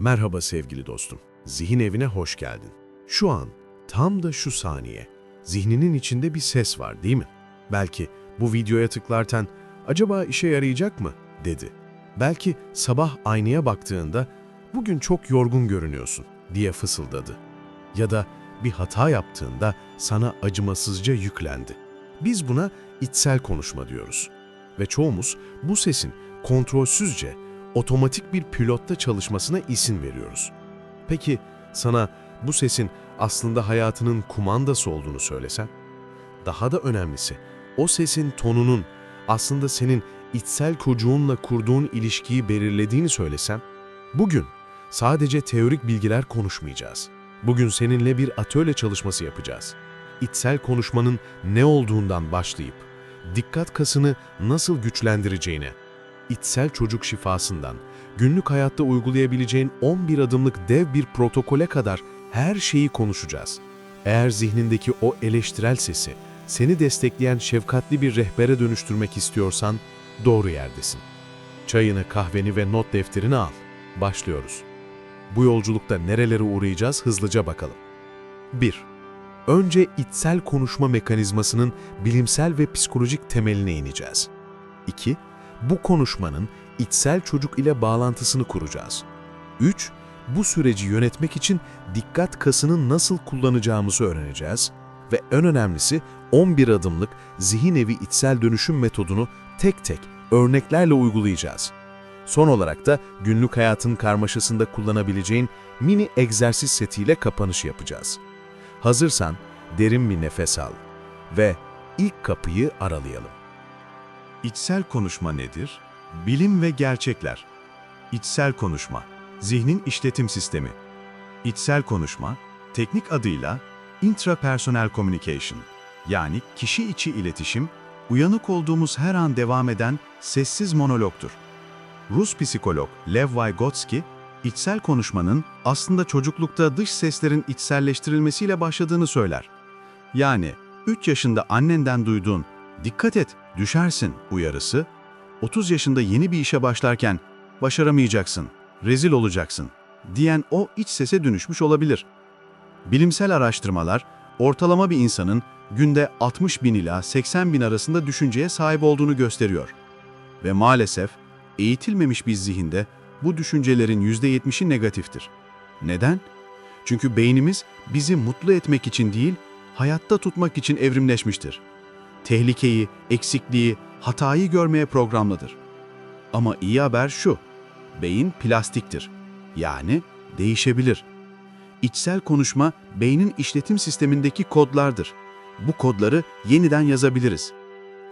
Merhaba sevgili dostum. Zihin evine hoş geldin. Şu an, tam da şu saniye, zihninin içinde bir ses var değil mi? Belki bu videoya tıklarken acaba işe yarayacak mı dedi. Belki sabah aynaya baktığında bugün çok yorgun görünüyorsun diye fısıldadı. Ya da bir hata yaptığında sana acımasızca yüklendi. Biz buna içsel konuşma diyoruz. Ve çoğumuz bu sesin kontrolsüzce, otomatik bir pilotta çalışmasına isim veriyoruz. Peki sana bu sesin aslında hayatının kumandası olduğunu söylesem? Daha da önemlisi, o sesin tonunun aslında senin içsel çocuğunla kurduğun ilişkiyi belirlediğini söylesem? Bugün sadece teorik bilgiler konuşmayacağız. Bugün seninle bir atölye çalışması yapacağız. İçsel konuşmanın ne olduğundan başlayıp, dikkat kasını nasıl güçlendireceğine, içsel çocuk şifasından, günlük hayatta uygulayabileceğin 11 adımlık dev bir protokole kadar her şeyi konuşacağız. Eğer zihnindeki o eleştirel sesi, seni destekleyen şefkatli bir rehbere dönüştürmek istiyorsan doğru yerdesin. Çayını, kahveni ve not defterini al. Başlıyoruz. Bu yolculukta nerelere uğrayacağız hızlıca bakalım. 1. Önce içsel konuşma mekanizmasının bilimsel ve psikolojik temeline ineceğiz. 2. Bu konuşmanın içsel çocuk ile bağlantısını kuracağız. 3. Bu süreci yönetmek için dikkat kasını nasıl kullanacağımızı öğreneceğiz ve en önemlisi 11 adımlık zihin evi içsel dönüşüm metodunu tek tek örneklerle uygulayacağız. Son olarak da günlük hayatın karmaşasında kullanabileceğin mini egzersiz setiyle kapanış yapacağız. Hazırsan derin bir nefes al ve ilk kapıyı aralayalım. İçsel konuşma nedir? Bilim ve gerçekler. İçsel konuşma, zihnin işletim sistemi. İçsel konuşma, teknik adıyla intrapersonal communication, yani kişi içi iletişim, uyanık olduğumuz her an devam eden sessiz monologtur. Rus psikolog Lev Vygotsky, içsel konuşmanın aslında çocuklukta dış seslerin içselleştirilmesiyle başladığını söyler. Yani 3 yaşında annenden duyduğun "dikkat et, düşersin" uyarısı, 30 yaşında yeni bir işe başlarken "başaramayacaksın, rezil olacaksın" diyen o iç sese dönüşmüş olabilir. Bilimsel araştırmalar, ortalama bir insanın günde 60 bin ila 80 bin arasında düşünceye sahip olduğunu gösteriyor. Ve maalesef eğitilmemiş bir zihinde bu düşüncelerin %70'i negatiftir. Neden? Çünkü beynimiz bizi mutlu etmek için değil, hayatta tutmak için evrimleşmiştir. Tehlikeyi, eksikliği, hatayı görmeye programlıdır. Ama iyi haber şu, beyin plastiktir. Yani değişebilir. İçsel konuşma beynin işletim sistemindeki kodlardır. Bu kodları yeniden yazabiliriz.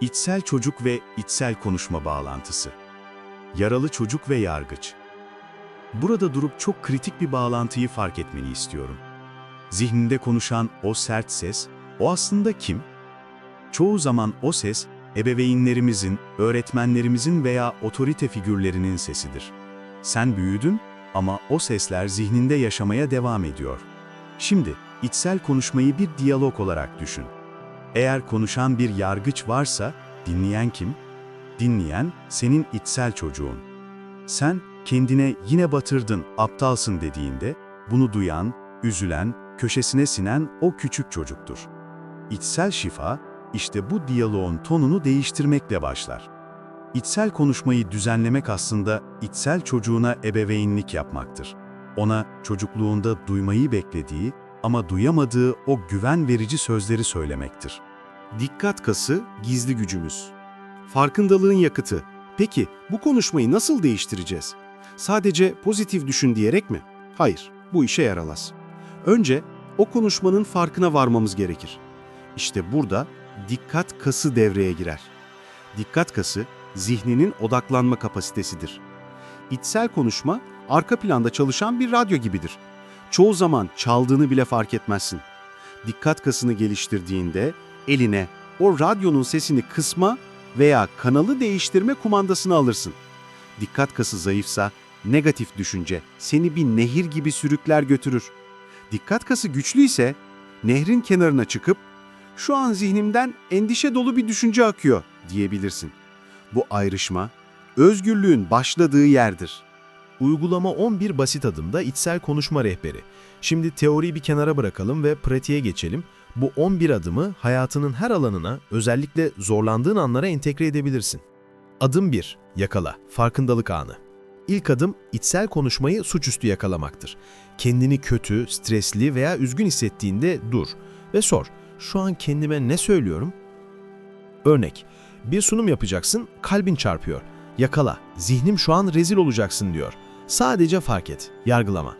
İçsel çocuk ve içsel konuşma bağlantısı. Yaralı çocuk ve yargıç. Burada durup çok kritik bir bağlantıyı fark etmeni istiyorum. Zihninde konuşan o sert ses, o aslında kim? Çoğu zaman o ses, ebeveynlerimizin, öğretmenlerimizin veya otorite figürlerinin sesidir. Sen büyüdün ama o sesler zihninde yaşamaya devam ediyor. Şimdi, içsel konuşmayı bir diyalog olarak düşün. Eğer konuşan bir yargıç varsa, dinleyen kim? Dinleyen, senin içsel çocuğun. Sen, kendine yine batırdın, aptalsın dediğinde, bunu duyan, üzülen, köşesine sinen o küçük çocuktur. İçsel şifa, işte bu diyaloğun tonunu değiştirmekle başlar. İçsel konuşmayı düzenlemek aslında içsel çocuğuna ebeveynlik yapmaktır. Ona çocukluğunda duymayı beklediği ama duyamadığı o güven verici sözleri söylemektir. Dikkat kası gizli gücümüz. Farkındalığın yakıtı. Peki bu konuşmayı nasıl değiştireceğiz? Sadece pozitif düşün diyerek mi? Hayır, bu işe yaramaz. Önce o konuşmanın farkına varmamız gerekir. İşte burada dikkat kası devreye girer. Dikkat kası zihninin odaklanma kapasitesidir. İçsel konuşma arka planda çalışan bir radyo gibidir. Çoğu zaman çaldığını bile fark etmezsin. Dikkat kasını geliştirdiğinde eline o radyonun sesini kısma veya kanalı değiştirme kumandasını alırsın. Dikkat kası zayıfsa negatif düşünce seni bir nehir gibi sürükler götürür. Dikkat kası güçlüyse nehrin kenarına çıkıp şu an zihnimden endişe dolu bir düşünce akıyor diyebilirsin. Bu ayrışma özgürlüğün başladığı yerdir. Uygulama 11 basit adımda içsel konuşma rehberi. Şimdi teoriyi bir kenara bırakalım ve pratiğe geçelim. Bu 11 adımı hayatının her alanına, özellikle zorlandığın anlara entegre edebilirsin. Adım 1. Yakala. Farkındalık anı. İlk adım içsel konuşmayı suçüstü yakalamaktır. Kendini kötü, stresli veya üzgün hissettiğinde dur ve sor. Şu an kendime ne söylüyorum? Örnek. Bir sunum yapacaksın, kalbin çarpıyor. Yakala. Zihnim şu an rezil olacaksın diyor. Sadece fark et. Yargılama.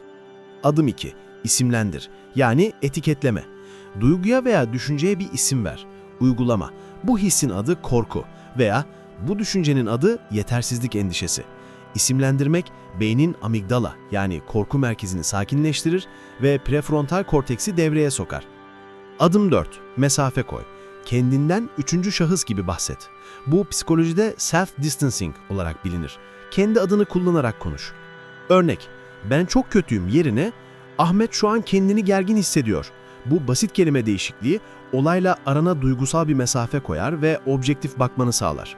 Adım 2. İsimlendir. Yani etiketleme. Duyguya veya düşünceye bir isim ver. Uygulama. Bu hissin adı korku veya bu düşüncenin adı yetersizlik endişesi. İsimlendirmek beynin amigdala yani korku merkezini sakinleştirir ve prefrontal korteksi devreye sokar. Adım 4. Mesafe koy. Kendinden üçüncü şahıs gibi bahset. Bu psikolojide self-distancing olarak bilinir. Kendi adını kullanarak konuş. Örnek, ben çok kötüyüm yerine Ahmet şu an kendini gergin hissediyor. Bu basit kelime değişikliği olayla arana duygusal bir mesafe koyar ve objektif bakmanı sağlar.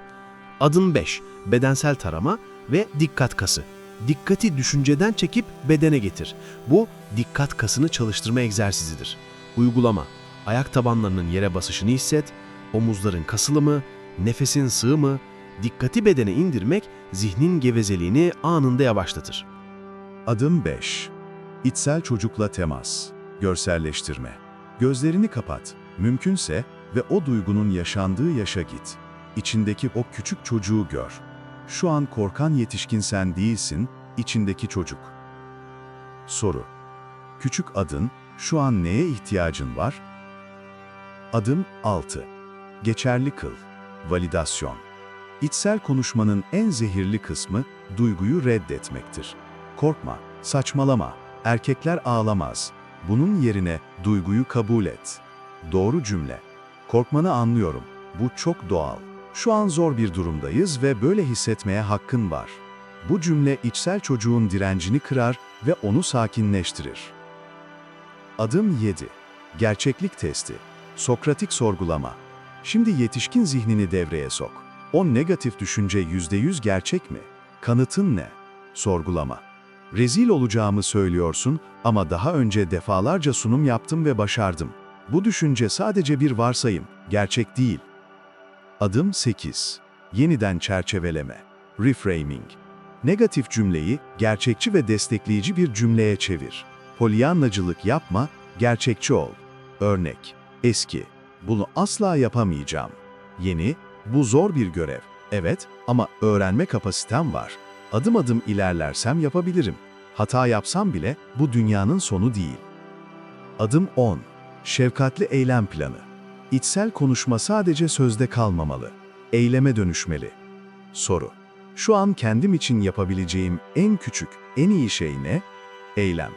Adım 5. Bedensel tarama ve dikkat kası. Dikkati düşünceden çekip bedene getir. Bu dikkat kasını çalıştırma egzersizidir. Uygulama. Ayak tabanlarının yere basışını hisset, omuzların kasılı mı, nefesin sığ mı, dikkati bedene indirmek zihnin gevezeliğini anında yavaşlatır. Adım 5. İçsel çocukla temas. Görselleştirme. Gözlerini kapat. Mümkünse ve o duygunun yaşandığı yaşa git. İçindeki o küçük çocuğu gör. Şu an korkan yetişkin sen değilsin, içindeki çocuk. Soru. Küçük adın, şu an neye ihtiyacın var? Adım 6. Geçerli kıl. Validasyon. İçsel konuşmanın en zehirli kısmı duyguyu reddetmektir. Korkma, saçmalama, erkekler ağlamaz. Bunun yerine duyguyu kabul et. Doğru cümle. Korkmanı anlıyorum. Bu çok doğal. Şu an zor bir durumdayız ve böyle hissetmeye hakkın var. Bu cümle içsel çocuğun direncini kırar ve onu sakinleştirir. Adım 7. Gerçeklik testi. Sokratik sorgulama. Şimdi yetişkin zihnini devreye sok. O negatif düşünce %100 gerçek mi? Kanıtın ne? Sorgulama. Rezil olacağımı söylüyorsun ama daha önce defalarca sunum yaptım ve başardım. Bu düşünce sadece bir varsayım, gerçek değil. Adım 8. Yeniden çerçeveleme. Reframing. Negatif cümleyi gerçekçi ve destekleyici bir cümleye çevir. Polyanlacılık yapma, gerçekçi ol. Örnek. Eski. Bunu asla yapamayacağım. Yeni. Bu zor bir görev. Evet ama öğrenme kapasitem var. Adım adım ilerlersem yapabilirim. Hata yapsam bile bu dünyanın sonu değil. Adım 10. Şefkatli eylem planı. İçsel konuşma sadece sözde kalmamalı. Eyleme dönüşmeli. Soru. Şu an kendim için yapabileceğim en küçük, en iyi şey ne? Eylem.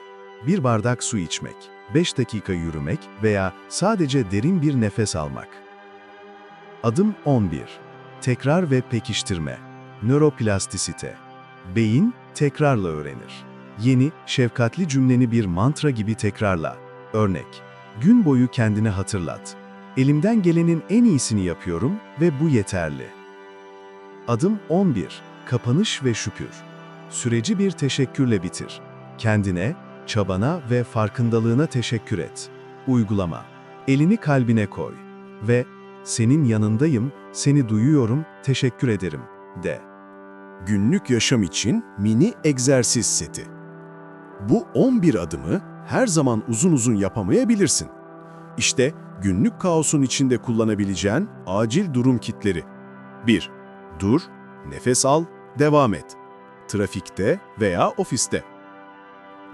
Bir bardak su içmek, 5 dakika yürümek veya sadece derin bir nefes almak. Adım 11. Tekrar ve pekiştirme. Nöroplastisite. Beyin tekrarla öğrenir. Yeni, şefkatli cümleni bir mantra gibi tekrarla. Örnek. Gün boyu kendine hatırlat. Elimden gelenin en iyisini yapıyorum ve bu yeterli. Adım 11. Kapanış ve şükür. Süreci bir teşekkürle bitir. Kendine, çabana ve farkındalığına teşekkür et. Uygulama. Elini kalbine koy ve senin yanındayım, seni duyuyorum, teşekkür ederim de. Günlük yaşam için mini egzersiz seti. Bu 11 adımı her zaman uzun uzun yapamayabilirsin. İşte günlük kaosun içinde kullanabileceğin acil durum kitleri. 1. Dur, nefes al, devam et. Trafikte veya ofiste.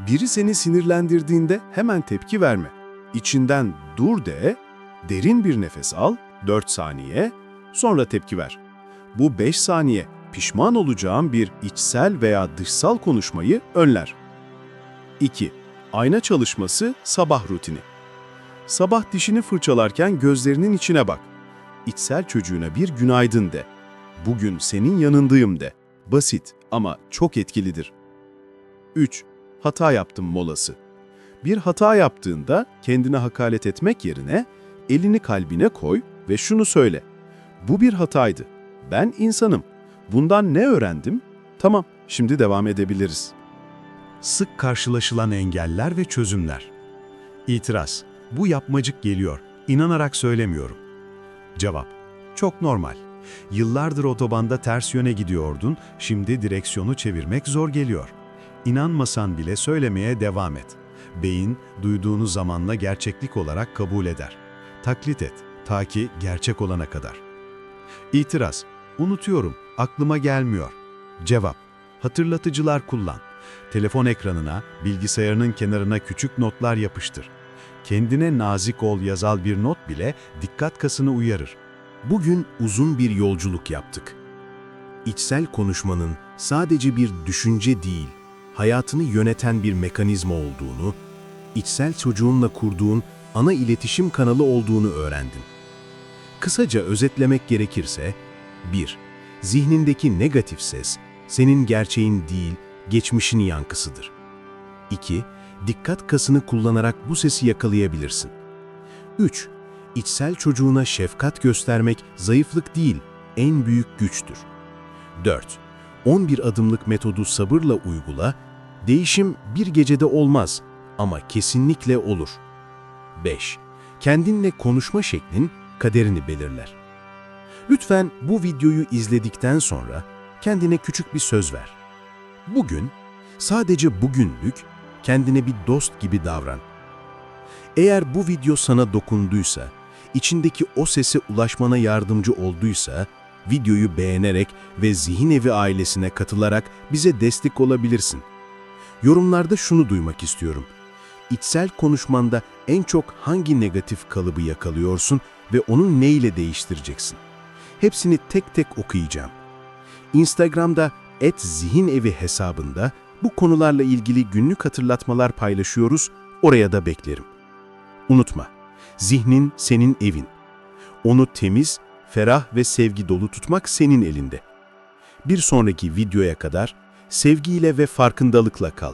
Biri seni sinirlendirdiğinde hemen tepki verme. İçinden dur de, derin bir nefes al, 4 saniye, sonra tepki ver. Bu 5 saniye pişman olacağın bir içsel veya dışsal konuşmayı önler. 2. Ayna çalışması sabah rutini. Sabah dişini fırçalarken gözlerinin içine bak. İçsel çocuğuna bir günaydın de. Bugün senin yanındayım de. Basit ama çok etkilidir. 3. Hata yaptım molası. Bir hata yaptığında kendine hakaret etmek yerine elini kalbine koy ve şunu söyle. Bu bir hataydı. Ben insanım. Bundan ne öğrendim? Tamam, şimdi devam edebiliriz. Sık karşılaşılan engeller ve çözümler. İtiraz. Bu yapmacık geliyor. İnanarak söylemiyorum. Cevap. Çok normal. Yıllardır otobanda ters yöne gidiyordun, şimdi direksiyonu çevirmek zor geliyor. İnanmasan bile söylemeye devam et. Beyin, duyduğunu zamanla gerçeklik olarak kabul eder. Taklit et, ta ki gerçek olana kadar. İtiraz. Unutuyorum, aklıma gelmiyor. Cevap. Hatırlatıcılar kullan. Telefon ekranına, bilgisayarının kenarına küçük notlar yapıştır. Kendine nazik ol yazal bir not bile dikkat kasını uyarır. Bugün uzun bir yolculuk yaptık. İçsel konuşmanın sadece bir düşünce değil, hayatını yöneten bir mekanizma olduğunu, içsel çocuğunla kurduğun ana iletişim kanalı olduğunu öğrendin. Kısaca özetlemek gerekirse, 1. Zihnindeki negatif ses, senin gerçeğin değil, geçmişin yankısıdır. 2. Dikkat kasını kullanarak bu sesi yakalayabilirsin. 3. İçsel çocuğuna şefkat göstermek zayıflık değil, en büyük güçtür. 4. 11 adımlık metodu sabırla uygula, değişim bir gecede olmaz ama kesinlikle olur. 5. Kendinle konuşma şeklin kaderini belirler. Lütfen bu videoyu izledikten sonra kendine küçük bir söz ver. Bugün, sadece bugünlük kendine bir dost gibi davran. Eğer bu video sana dokunduysa, içindeki o sese ulaşmana yardımcı olduysa, videoyu beğenerek ve Zihin Evi ailesine katılarak bize destek olabilirsin. Yorumlarda şunu duymak istiyorum. İçsel konuşmanda en çok hangi negatif kalıbı yakalıyorsun ve onu ne ile değiştireceksin? Hepsini tek tek okuyacağım. Instagram'da @zihinevi hesabında bu konularla ilgili günlük hatırlatmalar paylaşıyoruz, oraya da beklerim. Unutma, zihnin senin evin. Onu temiz, ferah ve sevgi dolu tutmak senin elinde. Bir sonraki videoya kadar sevgiyle ve farkındalıkla kal.